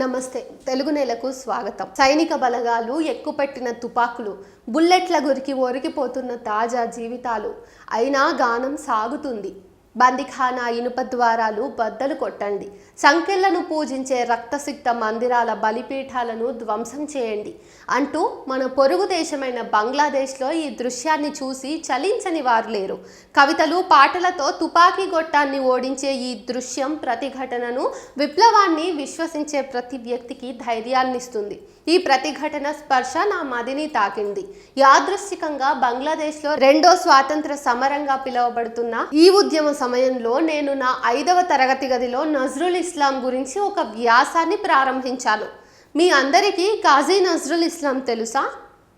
నమస్తే. తెలుగు నేలకు స్వాగతం. సైనిక బలగాలు ఎక్కుపెట్టిన తుపాకులు బుల్లెట్ల గురికి ఒరిగిపోతున్న తాజా జీవితాలు. అయినా గానం సాగుతుంది. బందిఖానా ఇనుప ద్వారాలు బద్దలు కొట్టండి. సంఖ్యలను పూజించే రక్తసిక్త మందిరాల బలిపీఠాలను ధ్వంసం చేయండి. అంటూ మన పొరుగు దేశమైన బంగ్లాదేశ్లో ఈ దృశ్యాన్ని చూసి చలించని వారు లేరు. కవితలు పాటలతో తుపాకీ గొట్టాన్ని ఓడించే ఈ దృశ్యం ప్రతిఘటనను విప్లవాన్ని విశ్వసించే ప్రతి వ్యక్తికి ధైర్యాన్నిస్తుంది. ఈ ప్రతిఘటన స్పర్శ నా మదిని తాకింది. యాదృశ్చికంగా బంగ్లాదేశ్లో రెండో స్వాతంత్ర సమరంగా పిలువబడుతున్న ఈ ఉద్యమ సమయంలో నేను నా ఐదవ తరగతి గదిలో నజ్రుల్ ఇస్లాం గురించి ఒక వ్యాసాన్ని ప్రారంభించాను. మీ అందరికీ కాజీ నజ్రుల్ ఇస్లాం తెలుసా?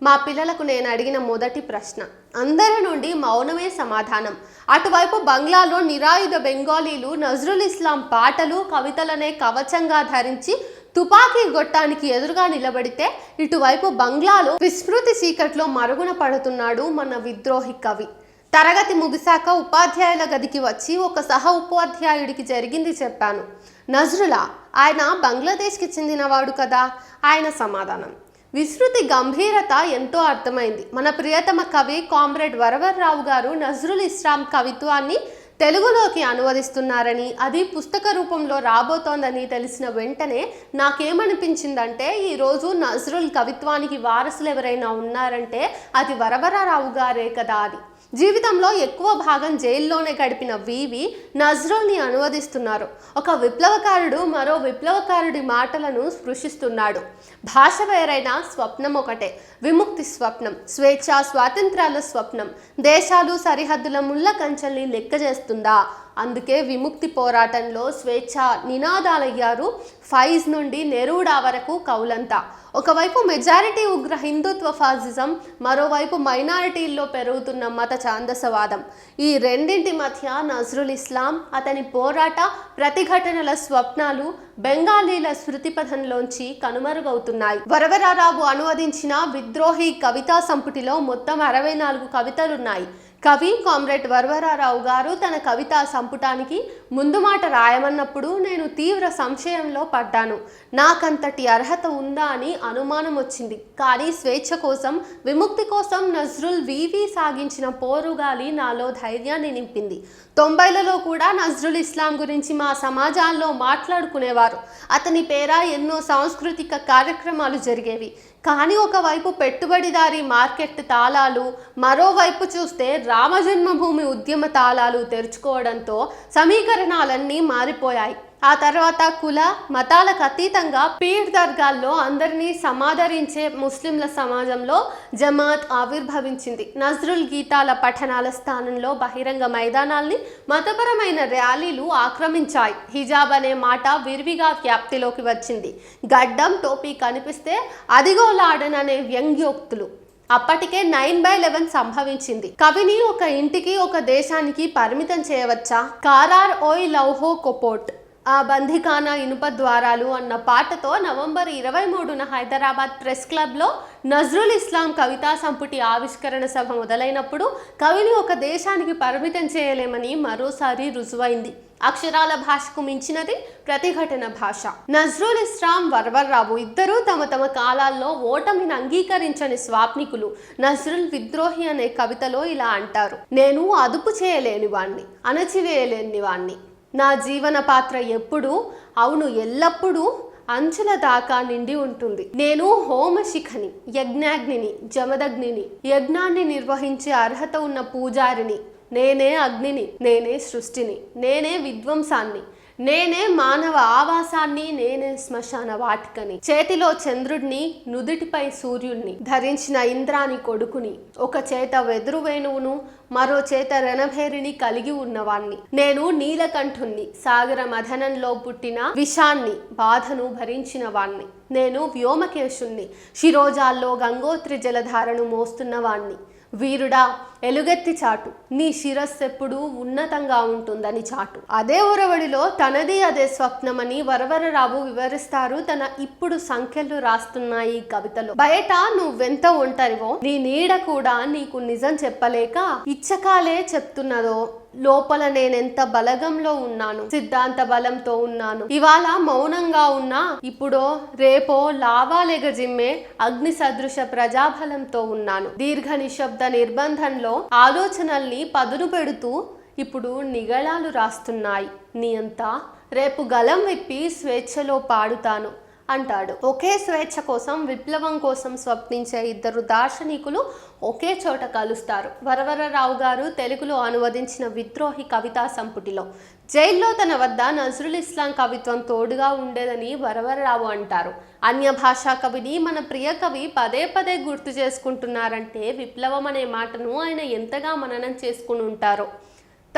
మా పిల్లలకు నేను అడిగిన మొదటి ప్రశ్న అందరి నుండి మౌనమే సమాధానం. అటువైపు బంగ్లాలో నిరాయుధ బెంగాలీలు నజ్రుల్ ఇస్లాం పాటలు కవితలనే కవచంగా ధరించి తుపాకీ గొట్టానికి ఎదురుగా నిలబడితే ఇటువైపు బంగ్లాలో విస్మృతి చీకట్లో మరుగున పడుతున్నాడు మన విద్రోహి కవి. తరగతి ముగిశాక ఉపాధ్యాయుల గదికి వచ్చి ఒక సహ ఉపాధ్యాయుడికి జరిగింది చెప్పాను. నజ్రులా ఆయన బంగ్లాదేశ్కి చెందినవాడు కదా ఆయన సమాధానం. విస్తృతి గంభీరత ఎంతో అర్థమైంది. మన ప్రియతమ కవి కామ్రేడ్ వరవర్రావు గారు నజ్రుల్ ఇస్లాం కవిత్వాన్ని తెలుగులోకి అనువదిస్తున్నారని అది పుస్తక రూపంలో రాబోతోందని తెలిసిన వెంటనే నాకేమనిపించిందంటే ఈరోజు నజ్రుల్ కవిత్వానికి వారసులు ఎవరైనా ఉన్నారంటే అది వరవరరావు గారే కదా అది. జీవితంలో ఎక్కువ భాగం జైల్లోనే గడిపిన వివి నజ్రుల్ని అనువదిస్తున్నారు. ఒక విప్లవకారుడు మరో విప్లవకారుడి మాటలను స్పృశిస్తున్నాడు. భాష వేరైనా స్వప్నం ఒకటే. విముక్తి స్వప్నం స్వేచ్ఛ స్వాతంత్రాల స్వప్నం దేశాలు సరిహద్దుల ముళ్ళ కంచెల్ని లెక్క చేస్తుందా అందుకే విముక్తి పోరాటంలో స్వేచ్ఛ నినాదాలయ్యారు ఫైజ్ నుండి నెరూడా వరకు కౌలంతా. ఒకవైపు మెజారిటీ ఉగ్ర హిందుత్వ ఫాసిజం మరోవైపు మైనారిటీల్లో పెరుగుతున్న మత ఛాందసవాదం. ఈ రెండింటి మధ్య నజ్రుల్ ఇస్లాం అతని పోరాట ప్రతిఘటనల స్వప్నాలు బెంగాలీల స్మృతిపథంలోంచి కనుమరుగవుతున్నాయి. వరవరారావు అనువదించిన విద్రోహి కవితా సంపుటిలో మొత్తం అరవై నాలుగు కవితలున్నాయి. కవి కామ్రేడ్ వరవరారావు గారు తన కవితా సంపుటానికి ముందు మాట రాయమన్నప్పుడు నేను తీవ్ర సంశయంలో పడ్డాను. నాకంతటి అర్హత ఉందా అని అనుమానం వచ్చింది. కానీ స్వేచ్ఛ కోసం విముక్తి కోసం నజ్రుల్ వివి సాగించిన పోరుగాలి నాలో ధైర్యాన్ని నింపింది. తొంభైలలో కూడా నజ్రుల్ ఇస్లాం గురించి మా సమాజాల్లో మాట్లాడుకునేవారు. అతని పేర ఎన్నో సాంస్కృతిక కార్యక్రమాలు జరిగేవి. కానీ ఒకవైపు పెట్టుబడిదారీ మార్కెట్ తాళాలు మరోవైపు చూస్తే రామజన్మభూమి ఉద్యమ తాళాలు తెరుచుకోవడంతో సమీకరణాలన్నీ మారిపోయాయి. ఆ తర్వాత కుల మతాలకు అతీతంగా పీర్ దర్గాల్లో అందరినీ సమాదరించే ముస్లింల సమాజంలో జమాత్ ఆవిర్భవించింది. నజ్రుల్ గీతాల పఠనాల స్థానంలో బహిరంగ మైదానాల్ని మతపరమైన ర్యాలీలు ఆక్రమించాయి. హిజాబ్ అనే మాట విరివిగా వ్యాప్తిలోకి వచ్చింది. గడ్డం టోపీ కనిపిస్తే అదిగోలాడననే వ్యంగ్యోక్తులు. అప్పటికే నైన్ బై లెవెన్ సంభవించింది. కవిని ఒక ఇంటికి ఒక దేశానికి పరిమితం చేయవచ్చా? కారార్ ఓయ్ లౌహో కొపోట్. ఆ బంధిఖానా ఇనుప ద్వారాలు అన్న పాటతో నవంబర్ ఇరవై మూడున హైదరాబాద్ ప్రెస్ క్లబ్లో నజ్రుల్ ఇస్లాం కవితా సంపుటి ఆవిష్కరణ సభ మొదలైనప్పుడు కవిని ఒక దేశానికి పరిమితం చేయలేమని మరోసారి రుజువైంది. అక్షరాల భాషకు మించినది ప్రతిఘటన భాష. నజ్రుల్ ఇస్లాం వర్వర్రావు ఇద్దరూ తమ తమ కాలాల్లో ఓటమిని అంగీకరించని స్వాప్నికులు నజ్రుల్ విద్రోహి అనే కవితలో ఇలా అంటారు. నేను అదుపు చేయలేని వాణ్ణి అణచివేయలేని వాణ్ణి. నా జీవన పాత్ర ఎప్పుడు అవును ఎల్లప్పుడూ అంచుల దాకా నిండి ఉంటుంది. నేను హోమశిఖని యజ్ఞాగ్నిని జమదగ్నిని యజ్ఞాన్ని నిర్వహించే అర్హత ఉన్న పూజారిని. నేనే అగ్నిని నేనే సృష్టిని నేనే విధ్వంసాన్ని నేనే మానవ ఆవాసాన్ని నేనే శ్మశాన వాటికని. చేతిలో చంద్రుడిని నుదుటిపై సూర్యుణ్ణి. ధరించిన ఇంద్రాని కొడుకుని. ఒక చేత వెదురు వేణువును మరో చేత రణభేరిని కలిగి ఉన్నవాణ్ణి. నేను నీలకంఠుణ్ణి. సాగర మథనంలో పుట్టిన విషాన్ని బాధను భరించిన వాణ్ణి నేను వ్యోమకేశుణ్ణి. శిరోజాల్లో గంగోత్రి జలధారను మోస్తున్నవాణ్ణి. వీరుడా ఎలుగెత్తి చాటు. నీ శిరస్సు ఎప్పుడు ఉన్నతంగా ఉంటుందని చాటు. అదే ఉరవడిలో తనది అదే స్వప్నమని వరవరరావు వివరిస్తారు. తన ఇప్పుడు సంఖ్యలు రాస్తున్నాయి కవితలో. బయట నువ్వెంత ఒంటరివో నీ నీడ కూడా నీకు నిజం చెప్పలేక ఇచ్చకాలే చెప్తున్నదో లోపల నేనెంత బలగంలో ఉన్నాను సిద్ధాంత బలంతో ఉన్నాను. ఇవాళ మౌనంగా ఉన్నా ఇప్పుడో రేపో లావాలెగ జిమ్మే అగ్ని సదృశ ప్రజాబలంతో ఉన్నాను. దీర్ఘ నిశ్శబ్ద నిర్బంధంలో ఆలోచనల్ని పదును పెడుతూ ఇప్పుడు నిగళాలు రాస్తున్నాయి. నీ అంతా రేపు గలం విప్పి స్వేచ్ఛలో పాడుతాను. అంటాడు. ఒకే స్వేచ్ఛ కోసం విప్లవం కోసం స్వప్నించే ఇద్దరు దార్శనికులు ఒకే చోట కలుస్తారు. వరవరరావు గారు తెలుగులో అనువదించిన విద్రోహి కవితా సంపుటిలో జైల్లో తన వద్ద నజరుల్ ఇస్లాం కవిత్వం తోడుగా ఉండేదని వరవరరావు అంటారు. అన్య భాషా కవిని మన ప్రియ కవి పదే పదే గుర్తు చేసుకుంటున్నారంటే విప్లవం అనే మాటను ఆయన ఎంతగా మననం చేసుకుని ఉంటారో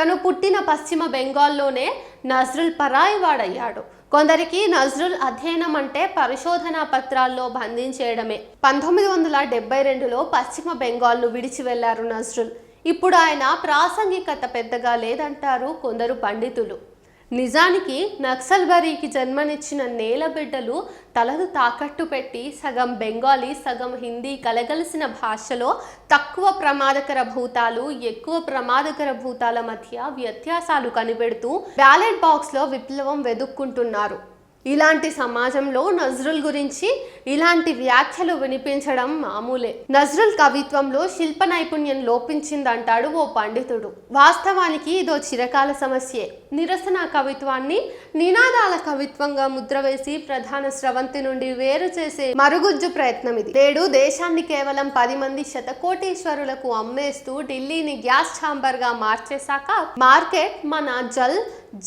తను పుట్టిన పశ్చిమ బెంగాల్లోనే నజ్రుల్ పరాయివాడయ్యాడు. కొందరికి నజ్రుల్ అధ్యయనం అంటే పరిశోధనా పత్రాల్లో బంధించేయడమే. పంతొమ్మిది వందల డెబ్బై రెండులో పశ్చిమ బెంగాల్ను విడిచి వెళ్ళారు నజ్రుల్. ఇప్పుడు ఆయన ప్రాసంగికత పెద్దగా లేదంటారు కొందరు పండితులు. నిజానికి నక్సల్బరీకి జన్మనిచ్చిన నేల బిడ్డలు తలలు తాకట్టు పెట్టి సగం బెంగాలీ సగం హిందీ కలగలిసిన భాషలో తక్కువ ప్రమాదకర భూతాలు ఎక్కువ ప్రమాదకర భూతాల మధ్య వ్యత్యాసాలు కనిపెడుతూ బ్యాలెట్ బాక్స్లో విప్లవం వెదుక్కుంటున్నారు. ఇలాంటి సమాజంలో నజ్రుల్ గురించి ఇలాంటి వ్యాఖ్యలు వినిపించడం మామూలే. నజ్రుల్ కవిత్వంలో శిల్ప నైపుణ్యం లోపించిందంటాడు ఓ పండితుడు. వాస్తవానికి ఇదో చిరకాల సమస్యే. నిరసన కవిత్వాన్ని నినాదాల కవిత్వంగా ముద్ర వేసి ప్రధాన స్రవంతి నుండి వేరు చేసే మరుగుజ్జు ప్రయత్నం ఇది. నేడు దేశాన్ని కేవలం పది మంది శతకోటీశ్వరులకు అమ్మేస్తూ ఢిల్లీని గ్యాస్ ఛాంబర్గా మార్చేశాక మార్కెట్ మన జల్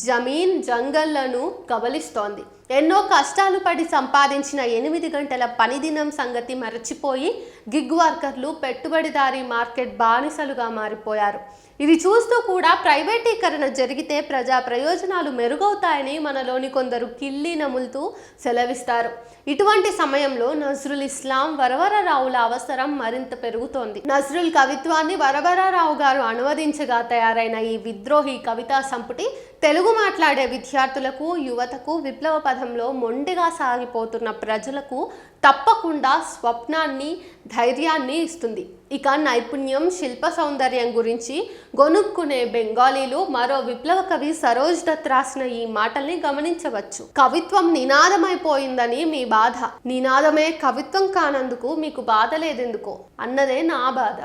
జమీన్ జంగల్లను కబలిస్తోంది. ఎన్నో కష్టాలు పడి సంపాదించిన ఎనిమిది గంటల గంటల పనిదినం సంగతి మరచిపోయి గిగ్ వర్కర్లు పెట్టుబడిదారీ మార్కెట్ బానిసలుగా మారిపోయారు. ఇది చూస్తూ కూడా ప్రైవేటీకరణ జరిగితే ప్రజా ప్రయోజనాలు మెరుగవుతాయని మనలోని కొందరు కిల్లి నములుతూ సెలవిస్తారు. ఇటువంటి సమయంలో నజ్రుల్ ఇస్లాం వరవరరావుల అవసరం మరింత పెరుగుతోంది. నజ్రుల్ కవిత్వాన్ని వరవరరావు గారు అనువదించగా తయారైన ఈ విద్రోహి కవితా సంపుటి తెలుగు మాట్లాడే విద్యార్థులకు యువతకు విప్లవ పథంలో మొండిగా సాగిపోతున్న ప్రజలకు తప్పకుండా స్వప్నాన్ని ధైర్యాన్ని ఇస్తుంది. ఇక నైపుణ్యం శిల్ప సౌందర్యం గురించి గొనుక్కునే బెంగాలీలు మరో విప్లవ కవి సరోజ్ దత్ రాసిన ఈ మాటల్ని గమనించవచ్చు. కవిత్వం నినాదమైపోయిందని మీ బాధ. నినాదమే కవిత్వం కానందుకు మీకు బాధ లేదెందుకో? అన్నదే నా బాధ.